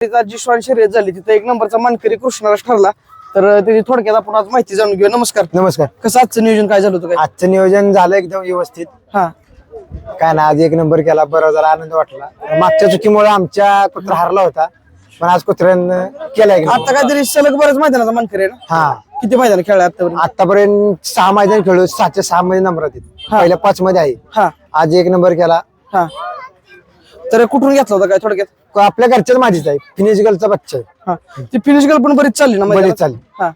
तिचा जी श्वान शर्यत झाली तिथं एक नंबरचा मानकरी कृष्णाराज ठरला. तर त्याची थोडक्यात आपण आज माहिती जाणून घेऊया. नमस्कार. नमस्कार. कसं आजचं नियोजन काय झालं होतं काय? आजचं नियोजन झालं एकदम व्यवस्थित. हा. काय ना आज एक नंबर केला बरं जरा आनंद वाटला. मागच्या चुकीमुळे आमच्या कुत्रा हरला होता पण आज कुत्र्यानं केला एक आता काहीतरी सलग बऱ्याच मैदानाचा मानकरी आहे ना? हा. किती मैदान खेळले आतापर्यंत? आतापर्यंत सहा मैदान खेळलो सहाच्या सहा मध्ये नंबर आहेत. हा. पहिल्या पाच मध्ये आहे. हा. आज एक नंबर केला. हा. तर कुठून घेतला होता काय थोडक्यात? आपल्या घरच्याच माझीच आहे. फिनिश गर्लचा बच्चा आहे. हा. ती फिनिश गर्ल पण बरीच चालली ना बरीच? चालली. हा.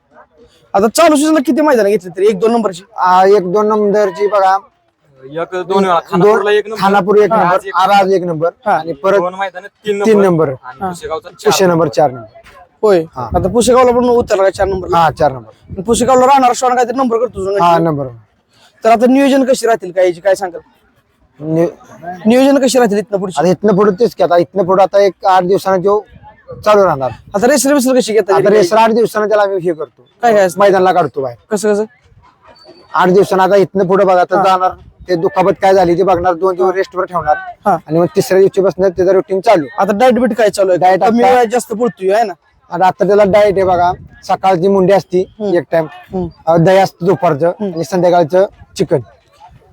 आता चालू सीझनला किती मैदान घेतली तरी? एक दोन नंबरची आ, एक दोन नंबरची बघा. एक दोन वेळा. खानापूरला एक दोन नंबर खानापूर एक नंबर आज आज एक नंबर हा. आणि परत दोन मैदानात तीन तीन नंबर आणि पुसेगावचा चार पुष्य नंबर चार नंबर होय. हा. आता पुसेगावला पण उतरला काय चार नंबरला हा चार नंबर पुसेगावला राहणार श्वान काहीतरी नंबर करतो तुझा. हा नंबर तर आता नियोजन कशी राहतील? काय याची काय सांगाल? नियोजन कशी राहतील इथनं पुढची? आता इथनं पुढे तेच की आता इथनं पुढे आता एक आठ दिवसानं जो चालू राहणार. आता रेसर बिसर कशी घेता आता रेसर आठ दिवसानं त्याला आम्ही हे करतो. काय काय? असतं? मैदानाला काढतो बाहेर. कसं कसं? आठ दिवसानं आता इथनं पुढे बघा आता जाणार. ते दुखापत काय झाली ते बघणार. दोन दिवस रेस्टवर ठेवणार. हा. आणि मग तिसऱ्या दिवशी बसणार त्याचं रुटीन चालू. आता डाएट बीट काय चालू आहे? Diet कमी आता- वेळात जास्त पळतोय आहे ना? आणि आता त्याला डाएट आहे बघा. सकाळची मुंडी असती एक टाइम हम्म. दही असतं दुपारचं आणि संध्याकाळचं चिकन.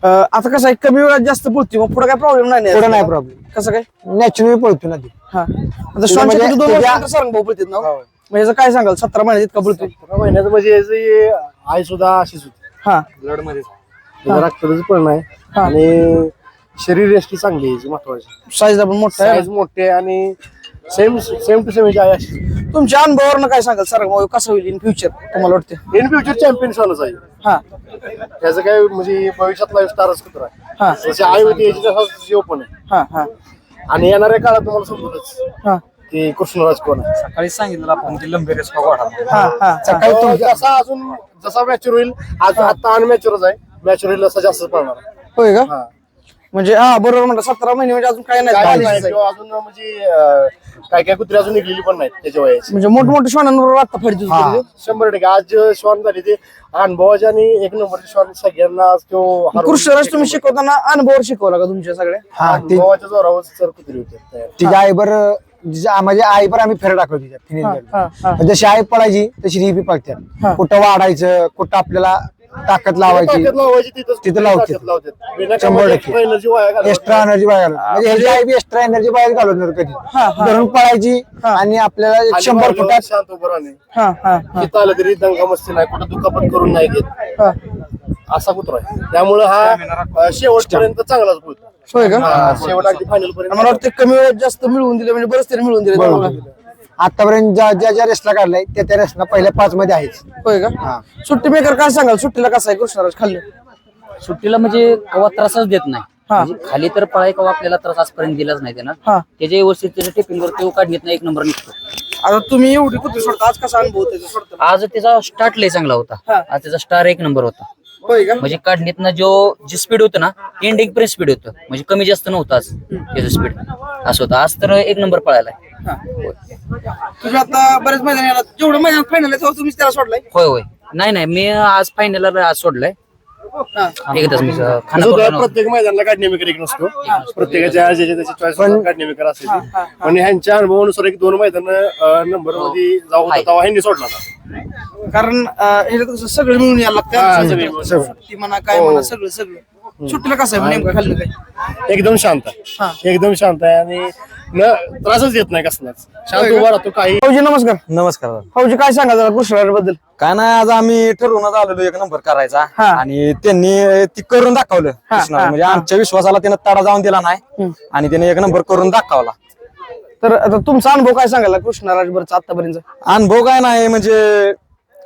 आता कसं आहे कमी वेळात जास्त पळतोय मग पुढे काय प्रॉब्लेम नाही पुढे? नाही प्रॉब्लेम कसं काय? नॅचरली पळतो ना ती. हा. आता श्वानच्या म्हणजे दोन वर्षानंतर सारंग भाऊ पळतात ना? म्हणजे याचं काय सांगाल? सतरा महिन्यात इतका पळतोय. सतरा महिन्याचं म्हणजे याची आई सुद्धा अशीच होती. हा. ब्लडमध्ये रक्ताचं पण नाही. हा. आणि शरीर यष्टी चांगली आहे याची महत्वाची. साईजला पण मोठा आहे. साईज मोठे आणि सेम सेम टू सेम आई अशी तुमच्या अनुभवावरनं काय सांगाल? भाऊ कसं होईल इन फ्युचर तुम्हाला वाटतं इन फ्युचर चॅम्पियन होणंच आहे हा. त्याचं काय म्हणजे भविष्यात लाईफ स्टारच कुत्रा हा. आहे आई होती याची तसा जीव पण आहे. हा हा. आणि येणाऱ्या काळात तुम्हाला समजतच. हा. की कृष्णराज कोण आहे? सकाळी सांगितलं आपण की लंबे रेस वाढा. हा हा. सकाळी तो तुमच्या जसा अजून जसा मॅच्युर होईल आज आता अनमॅच्युरच आहे मॅच्युर होईल तसा जास्त पळणार आहे. होय का? हा. म्हणजे हा बरोबर म्हणता सतरा महिने म्हणजे अजून काय नाही काय नाही. किंवा अजून म्हणजे अं, काय काय कुत्री अजून निघलेली पण नाहीत त्याच्या वयाची म्हणजे मोठमोठे श्वानांबरोबर आता फाडतो हा. शंभर टक्के आज जे श्वान झाले ते अनुभवाचे आणि एक नंबरचे श्वान सगळ्यांना आज तो हरवून- कृष्णराज तुम्ही शिकवताना अनुभवावर शिकवला का तुमच्या सगळ्या हा ती अनुभवाच्या जोरावर सर कुत्री होते तयार. तिच्या आईबर जिच्या- म्हणजे आईबर आम्ही फेर टाकतो तिच्या हा, हा. जशी आई पळायची तशी ही बी हा. पळतात कुठं वाढायचं कुठं आपल्याला ताकद लावायची. ताकद लावायची तिथं लावतात. शंभर टक्के. एक्स्ट्रा एनर्जी बाहेर. म्हणजे ह्याची आई बी एक्स्ट्रा एनर्जी बाहेर घालवणार कधी. हा, हा. धरून पळायची हा. आणि आपल्याला एक शंभर फुटात शांत उभं राहणे. हा हा हा. तिथं आलं तरी दंगा मस्ती नाही कुठं दुखापत करून नाही घेत. हा. असा कुत्रा आहे. त्यामुळे हा अं, शेवटपर्यंत चांगलाच बोलतो. होय का? शेवट अगदी फायनल पर्यंत. मला वाटतं कमी वेळात जास्त मिळवून दिले म्हणजे बरंच तरी मिळवून दिले. तुम्हाला. आतापर्यंत ज्या ज्या ज्या रेसला काढलाय त्या त्या रेसला पहिल्या पाच मध्ये आहेच. होय का? हा. सुट्टी मेकर काय सांगाल? सुट्टीला कसं आहे कृष्णराज खाल्लं? सुट्टीला म्हणजे कवा त्रासच देत नाही. हा. म्हणजे खाली तर पळाय कवा आपल्याला त्रास आजपर्यंत दिलाच नाही त्यानं. हा. त्याच्या व्यवस्थित त्याच्या टिफिनवर तो काढण्यात नाही एक नंबर निघतो. आता तुम्ही एवढी कुत्री सोडता आज कसा अनुभव त्याचा सोडता? आज त्याचा स्टार्ट लय चांगला होता. हा. आज त्याचा स्टार एक नंबर होता. म्हणजे काढण्यातनं जो जे स्पीड होतं ना एंडिंग पर्यंत स्पीड होतं. म्हणजे कमी जास्त नव्हतं आज त्याचं स्पीड असं होतं. आज तर एक नंबर पळायला हा. तुम्ही आता बरेच मैदान जेवढं मैदान फायनल तुम्ही त्याला सोडलाय? होय होय. नाही नाही. मी आज फायनलला आज सोडलाय. हा. एकदाच मी. प्रत्येक मैदानाला काढणेमेकर एक नसतो. प्रत्येकाच्या चॉईस काढणेमेकर असेल पण ह्यांच्या अनुभवानुसार एक दोन मैदान नंबरमध्ये जाऊ होता आहे. तेव्हा ह्यांनी सोडला कारण अं, ह्याच्यात कसं सगळं मिळून यायला हा, लागतं मिळून. सुट्टी म्हणा काय म्हणा सगळं सगळं. सुट्टीला कसं आहे नेमकं खाल्लं काय? एकदम शांत हा. आहे एकदम शांत आहे आणि न त्रासच देत नाही कसलाच. शांत उभा राहतो काही. फौजी नमस्कार. नमस्कार. फौजी काय सांगा जरा कृष्णराजबद्दल काय नाही आज आम्ही ठरवूनच आलेलो एक नंबर करायचा. हा. आणि त्यांनी ती करून दाखवलं कृष्णाला. म्हणजे आमच्या विश्वासाला त्यानं तडा जाऊन दिला नाही. आणि त्याने एक नंबर करून दाखवला. तर आता तुमचा अनुभव काय सांगायला कृष्णराज बरचा आतापर्यंत? अनुभव काय नाही म्हणजे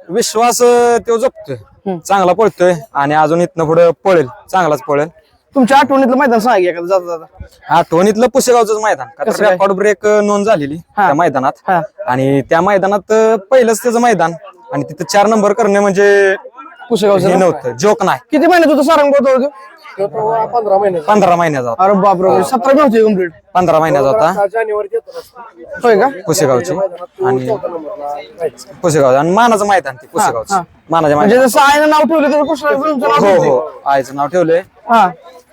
विश्वास तो जपतोय. चांगला पळतोय आणि अजून इथनं पुढे पळेल चांगलाच पळेल. तुमच्या आठवणीतलं मैदान सांगा की एखादं जाता जाता. आठवणीतलं पुसेगावचं मैदान. कसं काय? रेकॉर्ड ब्रेक नोंद झालेली हा. त्या मैदानात. हा. आणि त्या मैदानात पहिलंच त्याचं मैदान. आणि तिथं चार नंबर करणे म्हणजे हे पुसेगावचं? नव्हतं. जोक नाही. किती महिन्यात होतं सारंग भाऊ तो तो पंधरा महिन्याचा पंधरा महिन्याचा होता अरे बापरे सतरा महिने होते कंप्लीट पंधरा महिन्याचा होता. जानेवारी रस्ता. होय का? पुसेगावची. तो आणि. पुसेगाव आणि मानाचं मैदान ते पुसेगावचं. हा. मानाच्या म्हणजे मैदान जसं आईनं नाव ठेवलं तर नाव हो. हो. आईचं नाव ठेवलंय. हा.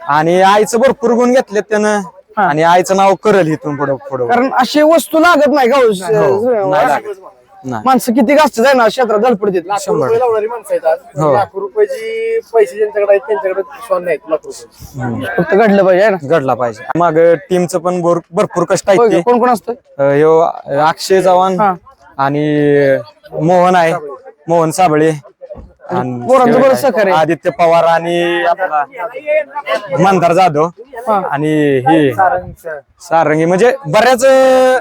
आणि आईचं भरपूर गुण घेतलेत त्यानं. आणि आईचं नाव करेल इथून पुढे पुढे. कारण अशी वस्तू लागत नाही का हो? नाही लागत. नाही. माणसं किती गास्त जाय ना क्षेत्रात धडपड देत लाखो रुपये लावणारी माणसं आहेत आज. हो. लाखो रुपयाची पैसे ज्यांच्याकडे आहेत त्यांच्याकडे स्वान नाहीत लाख रुपये. फक्त घडलं पाहिजे ना? घडला पाहिजे. माग टीमचं पण भोर- भरपूर कष्ट होय आहेत का? ते. कोण कोण असतं अं, ह्यो अक्षय चव्हाण हा. आणि मोहन आहे. मोहन साबळे. आणि पोरांचं बरं सहकार्य आहे. आदित्य पवार आणि आपला मंदार जाधव आणि हे सारंगी. म्हणजे बऱ्याच अं,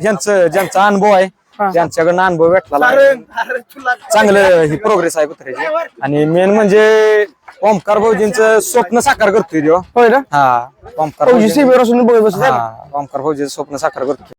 ह्यांचं ज्यांचा अनुभव आहे त्यांच्याकडनं अनुभव भेटला चांगलं ही प्रोग्रेस आहे कुत्र्याची. आणि मेन म्हणजे ओमकार भाऊजींचं स्वप्न साकार करतोय देव. होय ना? हा ओमकार भाऊजी असून बघत? हा ओमकार भाऊजीचं स्वप्न साकार करतोय.